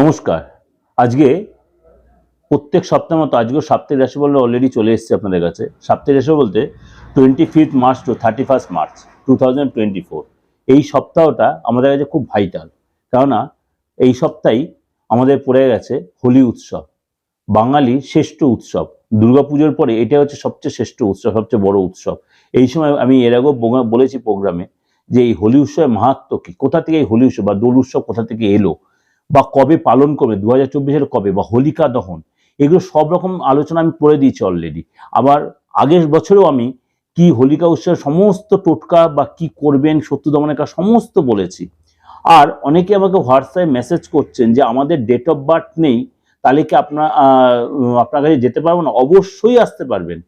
নমস্কার। আজকে প্রত্যেক সপ্তাহের মতো আজকেও সাপ্তাহিক রাশি বলে অলরেডি চলে এসেছে আপনাদের কাছে। সাপ্তাহিক রাশি বলতে twenty fifth March to thirty first March two thousand twenty four এই সপ্তাহটা আমাদের কাছে খুব ভাইটাল কেননা এই সপ্তাহেই আমাদের পড়ে গেছে হোলি উৎসব। বাঙালির শ্রেষ্ঠ উৎসব। দুর্গাপুজোর পরে এটা হচ্ছে সবচেয়ে শ্রেষ্ঠ উৎসব, সবচেয়ে বড় উৎসব। এই সময় আমি এর আগেও বলেছি প্রোগ্রামে যে এই হোলি উৎসবের মাহাত্ম কি? কোথা থেকে এই হোলি উৎসব বা দোল উৎসব কোথা থেকে এলো? বা কবে পালন করবে দু হাজার চব্বিশের কবে বা হোলিকা দহন, এগুলো সব রকম আলোচনা আমি করে দিয়েছি অলরেডি আবার আগের বছরেও আমি কি হোলিকা উৎসবের সমস্ত টোটকা বা কি করবেন, শত্রু দমনের কাজ সমস্ত বলেছি। আর অনেকে আমাকে হোয়াটসঅ্যাপে মেসেজ করছেন যে আমাদের ডেট অফ বার্থ নেই, তাহলে কি আপনার আপনার কাছে যেতে পারব না? অবশ্যই আসতে পারবেন।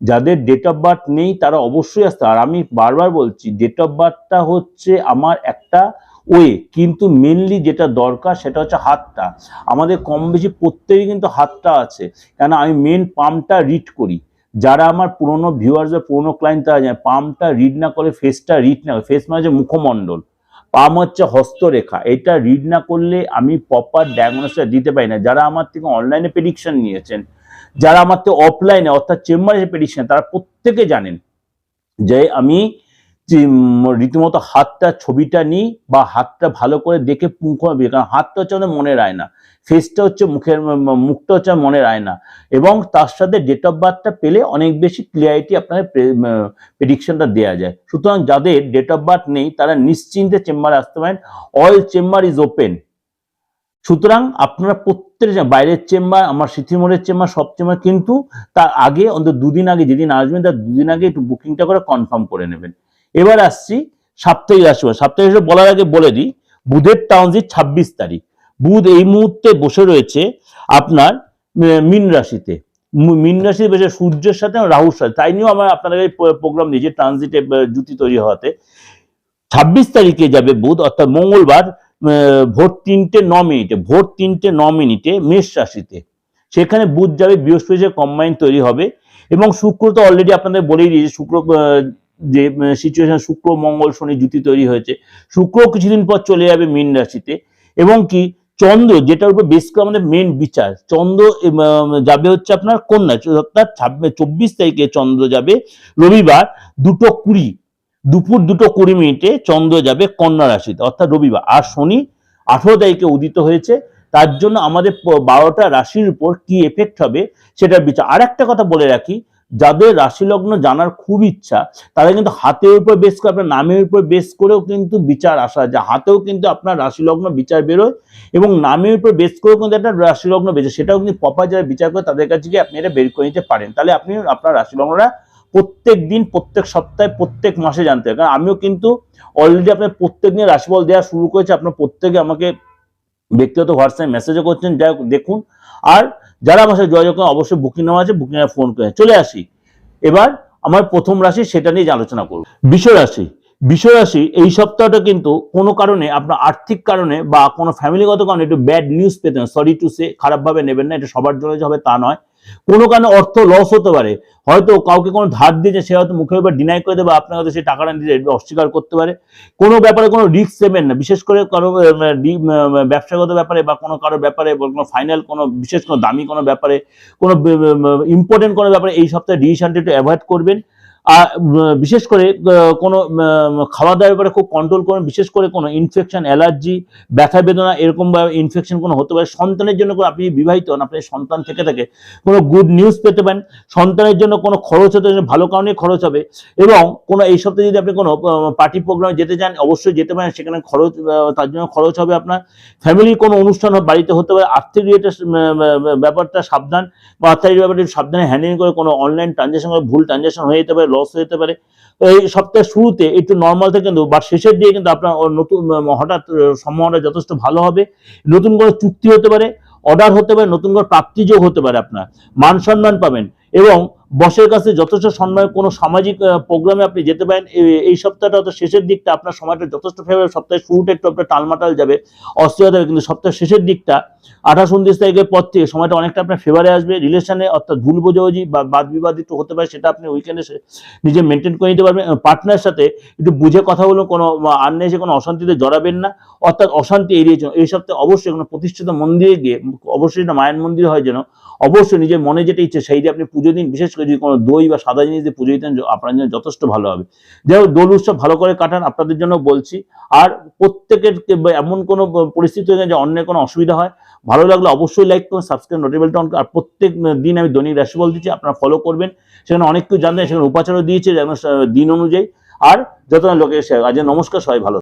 যাদের ডেট অফ বার্থ নেই, তারা অবশ্যই আসতে আর আমি বারবার বলছি ডেট অফ বার্থটা হচ্ছে আমার একটা ওয়ে, কিন্তু মেনলি যেটা দরকার সেটা হচ্ছে হাতটা। আমাদের কম বেশি প্রত্যেকেই কিন্তু হাতটা আছে। কেন আমি মেন পাম্পটা রিড করি। যারা আমার পুরনো ভিউয়ার্স বা পুরনো ক্লায়েন্ট তারা জানে পাম্পটা রিড না করে ফেসটা রিড না ফেস মানে হচ্ছে মুখমণ্ডল। পাম হচ্ছে হস্তরেখা। এটা রিড না করলে আমি প্রপার ডায়াগনোসিস দিতে পারি না। যারা আমার থেকে অনলাইনে প্রেডিকশন নিয়েছেন, যারা আমার থেকে অফলাইনে অর্থাৎ চেম্বারে প্রেডিকশন তারা প্রত্যেকে জানেন যে আমি রীতিমতো হাতটা, ছবিটা নিই বা হাতটা ভালো করে দেখে মুখ কারণ হাতটা হচ্ছে আমাদের মনের আয়না। ফেসটা হচ্ছে মুখের, মুখটা হচ্ছে মনে মনের আয়না। এবং তার সাথে ডেট অফ বার্থটা পেলে অনেক বেশি ক্লিয়ারিটি আপনাদের প্রেডিকশনটা দেওয়া যায়। সুতরাং যাদের ডেট অফ বার্থ নেই, তারা নিশ্চিন্তে চেম্বারে আসতে পারেন। অল চেম্বার ইজ ওপেন সুতরাং আপনারা প্রত্যেক বাইরের চেম্বার আমার সিথিমোড়ের চেম্বার সব চেম্বার কিন্তু তার আগে, অন্তত দুদিন আগে যেদিন আসবেন, তার দুদিন আগে একটু বুকিংটা করে কনফার্ম করে নেবেন। এবার আসছি সাপ্তাহিক রাশি সাপ্তাহিক রাশি বলার আগে বলে দিই, বুধের ট্রানজিট ছাব্বিশ তারিখ। বুধ এই মুহূর্তে বসে রয়েছে আপনার মীন রাশিতে। মীন রাশিতে বসে সূর্যের সাথে রাহুর সাথে। তাই নিয়েও আমার আপনাদের প্রোগ্রাম দিয়েছি ট্রানজিটে জুতি তৈরি হওয়াতে। ছাব্বিশ তারিখে যাবে বুধ, অর্থাৎ মঙ্গলবার ভোর তিনটে ন মিনিটে, ভোর তিনটে ন মিনিটে মেষ রাশিতে। সেখানে বুধ যাবে বৃহস্পতি কম্বাইন তৈরি হবে এবং শুক্র তো অলরেডি আপনাদের বলেই দিয়েছে, শুক্র যে সিচুয়েশন শুক্র, মঙ্গল, শনি জুতি তৈরি হয়েছে। শুক্র কিছুদিন পর চলে যাবে মীন রাশিতে। এবং কি, চন্দ্র, যেটার উপর বেশ আমাদের মেন বিচার, চন্দ্র যাবে হচ্ছে আপনার কন্যা অর্থাৎ ছাব্বিশ, চব্বিশ তারিখে চন্দ্র যাবে। রবিবার দুটো কুড়ি, দুপুর দুটো কুড়ি মিনিটে চন্দ্র যাবে কন্যা রাশিতে, অর্থাৎ রবিবার। আর শনি আঠেরো তারিখে উদিত হয়েছে। তার জন্য আমাদের বারোটা রাশির উপর কি এফেক্ট হবে সেটার বিচার। আর একটা কথা বলে রাখি যাদের রাশি লগ্ন জানার খুব ইচ্ছা তারা কিন্তু হাতের উপর বেস করে, আপনার নামের উপর বেস করেও কিন্তু বিচার আসা যায়। হাতেও কিন্তু আপনার রাশি লগ্ন বিচার বেরোয় এবং নামের উপর বেস করেও কিন্তু একটা রাশি লগ্ন বেরোয় সেটাও কিন্তু প্রপার যারা বিচার করে তাদের কাছে গিয়ে আপনি এটা বের করে নিতে পারেন। তাহলে আপনি আপনার রাশি লগ্নটা প্রত্যেক দিন, প্রত্যেক সপ্তাহে, প্রত্যেক মাসে জানতে হবে কারণ আমিও কিন্তু অলরেডি আপনার প্রত্যেক দিন রাশিফল দেওয়া শুরু করেছে। আপনার প্রত্যেকে আমাকে ব্যক্তিগত হোয়াটসঅ্যাপে মেসেজও করছেন। যাই দেখুন আর যারা আমার সাথে যোগাযোগ করেন, অবশ্যই বুকিং নেওয়া আছে বুকিং ফোন করে। চলে আসি। এবার আমার প্রথম রাশি, সেটা নিয়ে আলোচনা করব। বিশ্ব রাশি। এই সপ্তাহটা কিন্তু কোনো কারণে, আপনার আর্থিক কারণে বা কোনো ফ্যামিলিগত কারণে একটু ব্যাড নিউজ পেতেন সরি টু সে খারাপভাবে নেবেন না, এটা সবার জন্য হবে তা নয়। কোনো কারণে অর্থ লস হতে পারে। হয়তো কাউকে কোনো ধার দিয়েছে, সে হয়তো মুখের উপর ডিনাই করে দেবে, আপনার হয়তো সেই টাকাটা নিতে অস্বীকার করতে পারে। কোনো ব্যাপারে কোনো রিস্ক নেবেন না, বিশেষ করে কারও ব্যবসাগত ব্যাপারে বা কোনো কারও ব্যাপারে কোনো ফাইনাল কোনো, বিশেষ কোনো দামি কোনো ব্যাপারে, কোনো ইম্পর্টেন্ট কোনো ব্যাপারে এই সপ্তাহে ডিসিশনটা একটু অ্যাভয়েড করবেন। বিশেষ করে কোনো খাওয়া দাওয়ার ব্যাপারে খুব কন্ট্রোল করুন। বিশেষ করে কোনো ইনফেকশন অ্যালার্জি ব্যথা বেদনা এরকম ইনফেকশন কোনো হতে পারে। সন্তানের জন্য কোনো আপনি বিবাহিত হন আপনার সন্তান থেকে থাকে কোনো গুড নিউজ পেতে পারেন। সন্তানের জন্য কোনো খরচ হতে পারে, ভালো কারণে খরচ হবে। এবং কোনো এই সপ্তাহে যদি আপনি কোনো পার্টি প্রোগ্রামে যেতে চান অবশ্যই যেতে পারেন। সেখানে খরচ তার জন্য খরচ হবে আপনার। ফ্যামিলির কোনো অনুষ্ঠান বাড়িতে হতে পারে আর্থিক রিলেটেড ব্যাপারটা সাবধান। বা আর্থিক ব্যাপারটা সাবধানে হ্যান্ডেল করে কোনো অনলাইন ট্রানজাকশন করে ভুল ট্রানজাকশন হয়ে যেতে পারে লস যেতে পারে। এই সপ্তাহের শুরুতে একটু নর্মাল থেকে কিন্তু বা শেষের দিকে কিন্তু আপনার নতুন হঠাৎ সম্ভাবনা যথেষ্ট ভালো হবে। নতুন করে চুক্তি হতে পারে অর্ডার হতে পারে, নতুন করে প্রাপ্তিযোগ হতে পারে আপনার। মান সম্মান পাবেন এবং বসের কাছে যথেষ্ট সম্মান কোনো সামাজিক প্রোগ্রামে আপনি যেতে পারেন এই সপ্তাহটা অত শেষের দিকটা, আপনার সময়টা যথেষ্ট ফেভার সপ্তাহের শুরুটা একটু আপনার টালমাটাল যাবে, অস্থিরতা হবে কিন্তু সপ্তাহের শেষের দিকটা, আঠাশ, উনত্রিশ তারিখের পর থেকে সময়টা অনেকটা আপনার ফেভারে আসবে রিলেশনে অর্থাৎ ভুল বোঝাবুঝি বা বাদ বিবাদ একটু হতে পারে, সেটা আপনি উইকেন্ডে নিজে মেনটেন করে নিতে পারবেন পার্টনার সাথে একটু বুঝে কথা বলুন, কোনো আন্নেসে কোনো অশান্তিতে জড়াবেন না, অর্থাৎ অশান্তি এড়িয়ে চলুন, এই সপ্তাহে অবশ্যই কোনো প্রতিষ্ঠিত মন্দিরে গিয়ে, অবশ্যই মায়ের মন্দির হয় যেন, অবশ্যই নিজের মনে যেটা ইচ্ছে সেই দিয়ে আপনি পুজো দিন, বিশেষ করে যদি কোনো দই বা সাদা জিনিস দিয়ে পুজো দিতেন আপনার জন্য যথেষ্ট ভালো হবে। যাই হোক, দোল উৎসব ভালো করে কাটান, আপনাদের জন্য বলছি। আর প্রত্যেকের এমন কোনো পরিস্থিতি হয়ে যে অন্যের কোনো অসুবিধা হয়, ভালো লাগলে অবশ্যই লাইক করুন সাবস্ক্রাইব নোটিফিকেশন অন আর প্রত্যেক দিন আমি দৈনিক রাশিফল দিচ্ছি, আপনারা ফলো করবেন। সেখানে অনেক কিছু জানতেন সেখানে উপাচারও দিয়েছে যেন দিন অনুযায়ী। আর যত লোকে আজ নমস্কার, সবাই ভালো